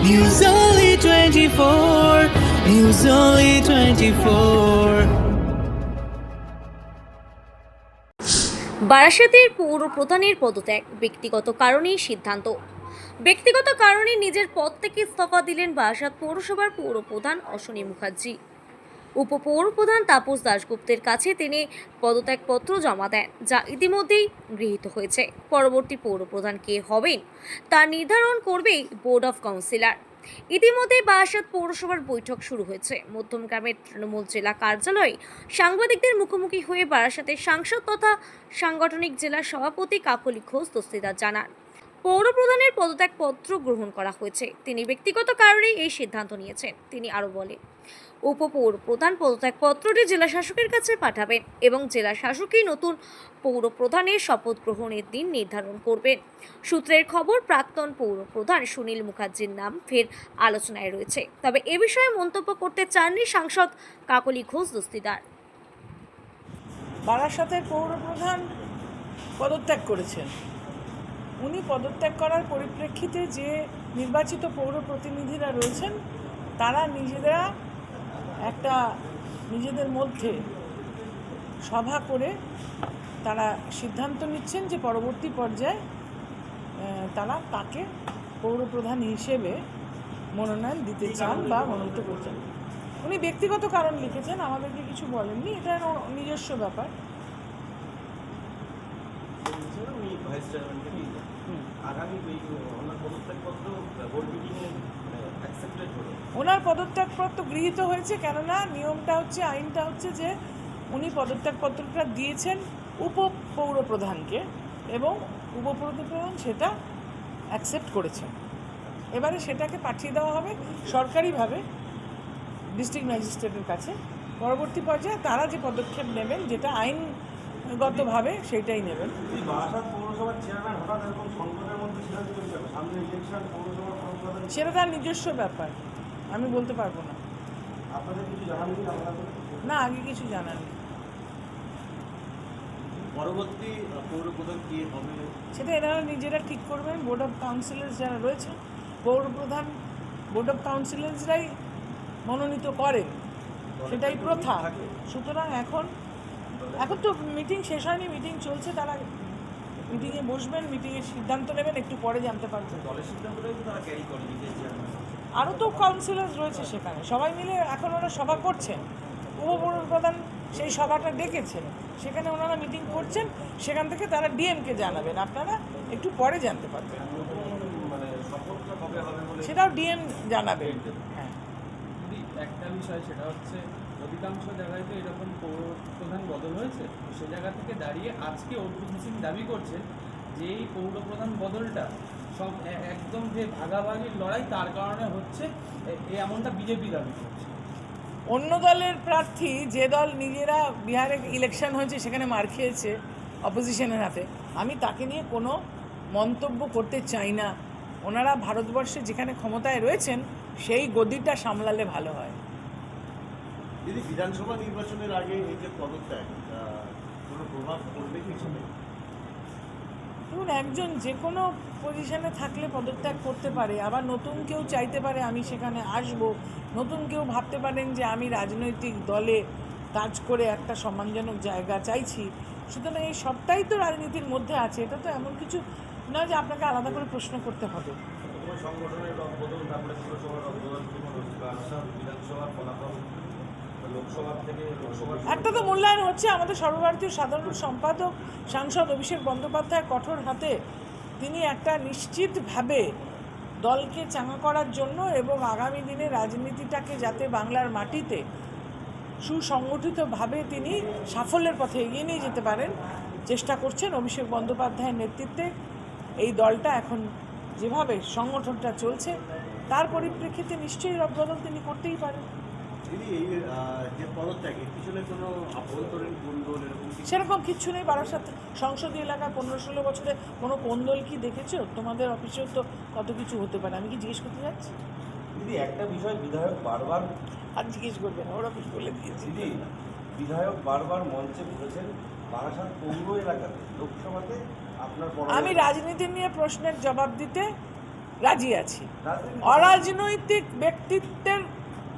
News Only 24. News Only 24. বারাসাতের পৌর প্রধানের পদত্যাগ ব্যক্তিগত কারণেই সিদ্ধান্ত ব্যক্তিগত কারণে নিজের পদ থেকে ইস্তফা দিলেন বারাসাত পৌরসভার পৌর প্রধান অশ্বনী মুখার্জি উপপৌর প্রধান তাপস দাশগুপ্তের কাছে তিনি পদত্যাগপত্র জমা দেন, যা ইতিমধ্যেই গৃহীত হয়েছে। পরবর্তী পৌরপ্রধান কে হবেন তা নির্ধারণ করবে বোর্ড অফ কাউন্সিলর। ইতিমধ্যে বারাসাত পৌরসভার বৈঠক শুরু হয়েছে। মধ্যমগ্রামের তৃণমূল জেলা কার্যালয়ে সাংবাদিকদের মুখোমুখি হয়ে বারাসাতের সাংসদ তথা সাংগঠনিক জেলার সভাপতি কাকলি ঘোষ দস্তিদার জানান পৌর প্রধানের পদত্যাগপত্র গ্রহণ করা হয়েছে। তিনি ব্যক্তিগত কারণেই এই সিদ্ধান্ত নিয়েছেন। তিনি আরও বলেন উপপৌর প্রধান পদত্যাগপত্রটি জেলা শাসকের কাছে পাঠাবেন এবং জেলা শাসকই নতুন পৌর প্রধানের শপথ গ্রহণের দিন নির্ধারণ করবেন। সূত্রের খবর, প্রাক্তন পৌর প্রধান সুনীল মুখার্জির নাম ফের আলোচনায় রয়েছে। তবে এ বিষয়ে মন্তব্য করতে চাননি সাংসদ কাকলি ঘোষ দস্তিদার। বারাসাতের পৌর প্রধান পদত্যাগ করেছেন। উনি পদত্যাগ করার পরিপ্রেক্ষিতে যে নির্বাচিত পৌর প্রতিনিধিরা রয়েছেন, তারা নিজেরা একটা নিজেদের মধ্যে সভা করে তারা সিদ্ধান্ত নিচ্ছেন যে পরবর্তী পর্যায়ে তারা তাকে পৌরপ্রধান হিসেবে মনোনয়ন দিতে চান বা মনোনীত করছেন। উনি ব্যক্তিগত কারণ লিখেছেন আমাদেরকে কিছু বলেননি এটা নিজস্ব ব্যাপার। আগামী ওই পদত্যাগপত্র বোর্ড মিটিংয়ে অ্যাকসেপ্টেড হলো ওনার পদত্যাগপত্র গৃহীত হয়েছে কেননা নিয়মটা হচ্ছে, আইনটা হচ্ছে যে উনি পদত্যাগপত্রটা দিয়েছেন উপ পৌর প্রধানকে এবং উপপৌর সেটা অ্যাকসেপ্ট করেছেন। এবারে সেটাকে পাঠিয়ে দেওয়া হবে সরকারিভাবে ডিস্ট্রিক্ট ম্যাজিস্ট্রেটের কাছে। পরবর্তী পর্যায়ে তারা যে পদক্ষেপ নেবেন, যেটা আইনগতভাবে সেটাই নেবেন। পৌরপ্রধান সেটা তার নিজস্ব ব্যাপার। আমি বলতে পারব না। না আগে কিছু জানার নেই। পরবর্তী পৌরপ্রধান কি হবে? সেটা এনারা নিজেরা ঠিক করবেন। বোর্ড অফ কাউন্সিলার্স যারা রয়েছে পৌর প্রধান বোর্ড অফ কাউন্সিলার্সরাই মনোনীত করেন। সেটাই প্রথা। সুতরাং এখন এখন তো মিটিং শেষ হয়নি মিটিং চলছে তারা মিটিংয়ে বসবেন মিটিংয়ে সিদ্ধান্ত নেবেন একটু পরে জানতে পারবেন। আরও তো কাউন্সিলার্স রয়েছে সেখানে সবাই মিলে এখন ওরা সভা করছেন। উপপৌর প্রধান সেই সভাটা ডেকেছেন সেখানে ওনারা মিটিং করছেন সেখান থেকে তারা ডিএমকে জানাবেন আপনারা একটু পরে জানতে পারবেন। মানে সেটাও ডিএম জানাবেন। হ্যাঁ একটা বিষয় সেটা হচ্ছে অধিকাংশ জায়গায় তো এরকম পৌর প্রধান বদল হয়েছে। তো সে জায়গা থেকে দাঁড়িয়ে আজকে অর্জুন সিং দাবি করছে যে এই পৌর প্রধান বদলটা সব একদম যে ভাগাভাগির লড়াই, তার কারণে হচ্ছে এমনটা বিজেপি দাবি করছে। অন্য দলের প্রার্থী যে দল নিজেরা বিহারে ইলেকশন হয়েছে, সেখানে মার খেয়েছে অপোজিশনের হাতে। আমি তাকে নিয়ে কোনো মন্তব্য করতে চাই না। ওনারা ভারতবর্ষে যেখানে ক্ষমতায় রয়েছেন, সেই গদিটা সামলালে ভালো হয়। দিদি বিধানসভা নির্বাচনের আগে এই যে পদত্যাগ কোনো প্রভাব পড়বে কিছু নেই দেখুন একজন যে কোনো পজিশনে থাকলে পদত্যাগ করতে পারে আবার নতুন কেউ চাইতে পারে আমি সেখানে আসব নতুন কেউ ভাবতে পারেন যে আমি রাজনৈতিক দলে কাজ করে একটা সম্মানজনক জায়গা চাইছি। সুতরাং এই সবটাই তো রাজনীতির মধ্যে আছে এটা তো এমন কিছু নয় যে আপনাকে আলাদা করে প্রশ্ন করতে হবে। সংগঠনের রদবদল তারপরে পুরসভার রদবদল বিধানসভার ফলাফল লোকসভা থেকে লোকসভার একটা তো মূল্যায়ন হচ্ছে, আমাদের সর্বভারতীয় সাধারণ সম্পাদক, সাংসদ অভিষেক বন্দ্যোপাধ্যায় কঠোর হাতে তিনি একটা নিশ্চিতভাবে দলকে চাঙা করার জন্য এবং আগামী দিনে রাজনীতিটাকে যাতে বাংলার মাটিতে সুসংগঠিতভাবে তিনি সাফল্যের পথে এগিয়ে নিয়ে যেতে পারেন, চেষ্টা করছেন অভিষেক বন্দ্যোপাধ্যায়ের নেতৃত্বে। এই দলটা এখন যেভাবে সংগঠনটা চলছে, তার পরিপ্রেক্ষিতে নিশ্চয়ই রদবদল তিনি করতেই পারেন। সেরকম কিচ্ছু নেই বারাসাত সংসদীয় এলাকায় পনেরো ষোলো বছরে কোনো কোন্দল কি দেখেছ? তোমাদের অফিসেও তো কত কিছু হতে পারে আমি কি জিজ্ঞেস করতে যাচ্ছি? দিদি একটা বিষয় বিধায়ক বারবার আর জিজ্ঞেস করবে না ওর অফিস বলে দিয়েছি। দিদি বিধায়ক বারবার মঞ্চে বলেছেন বারাসাত পৌর এলাকাতে লোকসভাতে আপনার আমি রাজনীতি নিয়ে প্রশ্নের জবাব দিতে রাজি আছি। অরাজনৈতিক ব্যক্তিত্বের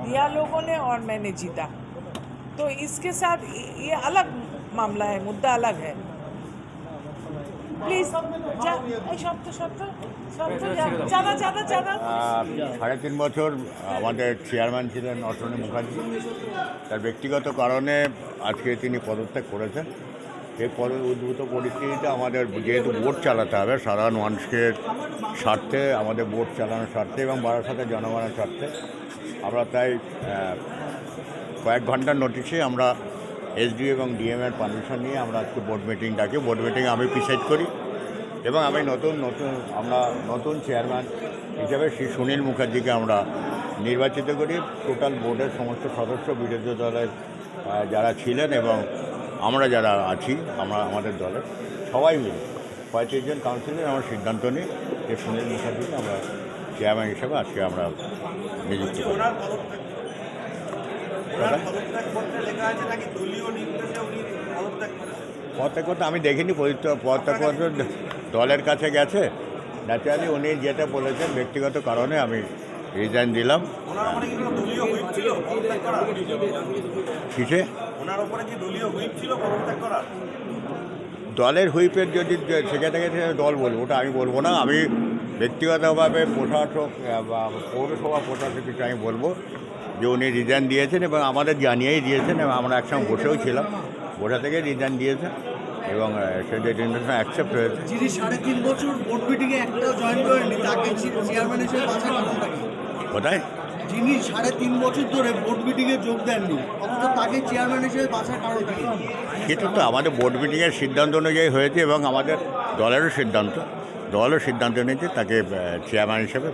दिया लोगों ने और मैंने जीता तो इसके साथ ये अलग मामला है मुद्दा अलग है प्लीज শব্দ শব্দ শব্দ চাঁদা চাঁদা চাঁদা আহ, সাড়ে তিন বছর আমাদের চেয়ারম্যান ছিলেন অটনী মুখার্জি তার ব্যক্তিগত কারণে আজকে তিনি পদত্যাগ করেছেন এই পদ উদ্ভূত পরিস্থিতিতে আমাদের যেহেতু ভোট চালাতে হবে সাধারণ মানুষকে স্বার্থে আমাদের ভোট চালানোর স্বার্থে এবং বারাসাতের জনগণের স্বার্থে আমরা তাই কয়েক ঘণ্টার নোটিশে আমরা এসডি এবং ডিএম এর পারমিশন নিয়ে আমরা আজকে বোর্ড মিটিং ডাকি। বোর্ড মিটিং আমি প্রিসাইড করি এবং আমি নতুন নতুন, আমরা নতুন চেয়ারম্যান হিসাবে শ্রী সুনীল মুখার্জিকে আমরা নির্বাচিত করি। টোটাল বোর্ডের সমস্ত সদস্য বিরোধী দলের যারা ছিলেন এবং আমরা যারা আছি, আমরা আমাদের দলে সবাই মিলে, পঁয়ত্রিশ কাউন্সিলর আমরা সিদ্ধান্ত নিই যে সুনীল মুখার্জিকে আমরা চেয়ারম্যান হিসেবে আজকে আমরা নিযুক্ত করি পদত্যাগ। করতে আমি দেখিনি পদত্যাগ করতে দলের কাছে গেছে। ন্যাচারালি উনি যেটা বলেছেন ব্যক্তিগত কারণে আমি রিজাইন দিলাম। কিসে? দলের হুইপের যদি সেখানে থেকে দল বলব ওটা আমি বলব না। আমি ব্যক্তিগতভাবে প্রশাসক বা পৌরসভা প্রশাসককে আমি বলব যে উনি রিজাইন দিয়েছেন এবং আমাদের জানিয়েই দিয়েছেন এবং আমরা একসঙ্গে বসেও ছিলাম। বসা থেকে রিজাইন দিয়েছেন এবং আহ, সেই অ্যাকসেপ্ট হয়েছে। যিনি সাড়ে তিন বছর বোর্ড মিটিংয়ে একটাও জয়েন করেননি তাকে চেয়ারম্যান হিসেবে থাকে কোথায়? যিনি সাড়ে তিন বছর ধরে বোর্ড মিটিংয়ে যোগ দেননি অথচ তাকে চেয়ারম্যান হিসেবে বাছাই কারণ থাকে কিন্তু তো আমাদের বোর্ড মিটিংয়ের সিদ্ধান্ত অনুযায়ী হয়েছে এবং আমাদের দলেরও সিদ্ধান্ত। দলও সিদ্ধান্ত নিয়েছে, তাকে চেয়ারম্যান হিসেবে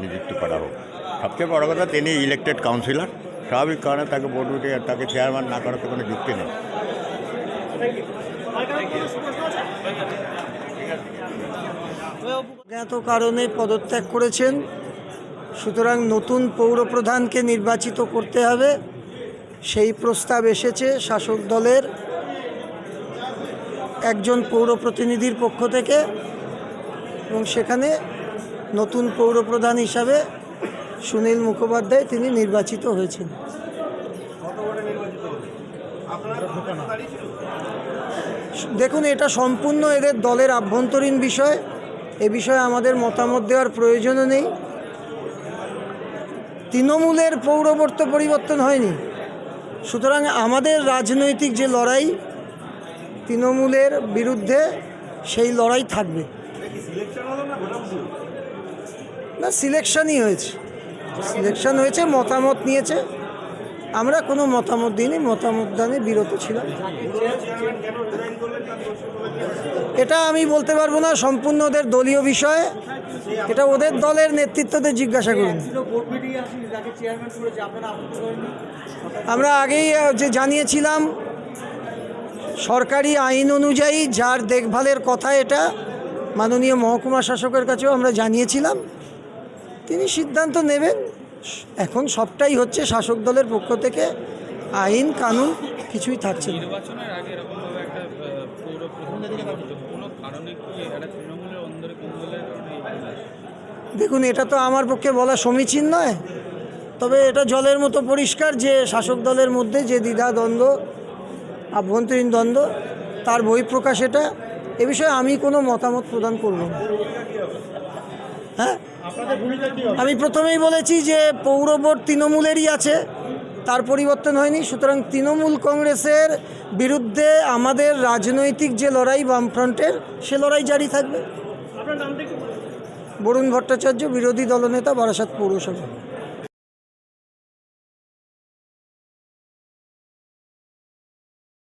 নিযুক্ত করা হোক। সবচেয়ে বড় কথা, তিনি ইলেকটেড কাউন্সিলর স্বাভাবিক কারণে তাকে বোর্ড মিটিংয়ে তাকে চেয়ারম্যান না করার তো কোনো যুক্তি নেই। জ্ঞাত কারণে পদত্যাগ করেছেন। সুতরাং নতুন পৌরপ্রধানকে নির্বাচিত করতে হবে। সেই প্রস্তাব এসেছে শাসক দলের একজন পৌর প্রতিনিধির পক্ষ থেকে। এবং সেখানে নতুন পৌরপ্রধান হিসাবে সুনীল মুখোপাধ্যায় তিনি নির্বাচিত হয়েছেন। দেখুন, এটা সম্পূর্ণ এদের দলের আভ্যন্তরীণ বিষয়। এ বিষয়ে আমাদের মতামত দেওয়ার প্রয়োজনও নেই। তৃণমূলের পৌরবর্ত পরিবর্তন হয়নি। সুতরাং আমাদের রাজনৈতিক যে লড়াই, তৃণমূলের বিরুদ্ধে সেই লড়াই থাকবে। না সিলেকশনই হয়েছে। সিলেকশন হয়েছে, মতামত নিয়েছে। আমরা কোনো মতামত দিইনি, মতামত দানে বিরত ছিলাম। এটা আমি বলতে পারব না, সম্পূর্ণ ওদের দলীয় বিষয়ে। এটা ওদের দলের নেতৃত্বদের জিজ্ঞাসা করুন। আমরা আগেই যে জানিয়েছিলাম, সরকারি আইন অনুযায়ী যার দেখভালের কথা এটা মাননীয় মহকুমা শাসকের কাছেও আমরা জানিয়েছিলাম। তিনি সিদ্ধান্ত নেবেন। এখন সবটাই হচ্ছে শাসক দলের পক্ষ থেকে আইন কানুন কিছুই থাকছে না? দেখুন এটা তো আমার পক্ষে বলা সমীচীন নয়। তবে এটা জলের মতো পরিষ্কার যে শাসক দলের মধ্যে যে দ্বিধা দ্বন্দ্ব আভ্যন্তরীণ দ্বন্দ্ব তার বহিঃপ্রকাশ এটা। এ বিষয়ে আমি কোনো মতামত প্রদান করব না। হ্যাঁ? আমি প্রথমেই বলেছি যে পৌর বোর্ড তৃণমূলেরই আছে তার পরিবর্তন হয়নি। সুতরাং তৃণমূল কংগ্রেসের বিরুদ্ধে আমাদের রাজনৈতিক যে লড়াই বামফ্রন্টের সে লড়াই জারি থাকবে। বরুণ ভট্টাচার্য বিরোধী দলনেতা বারাসাত পৌরসভা।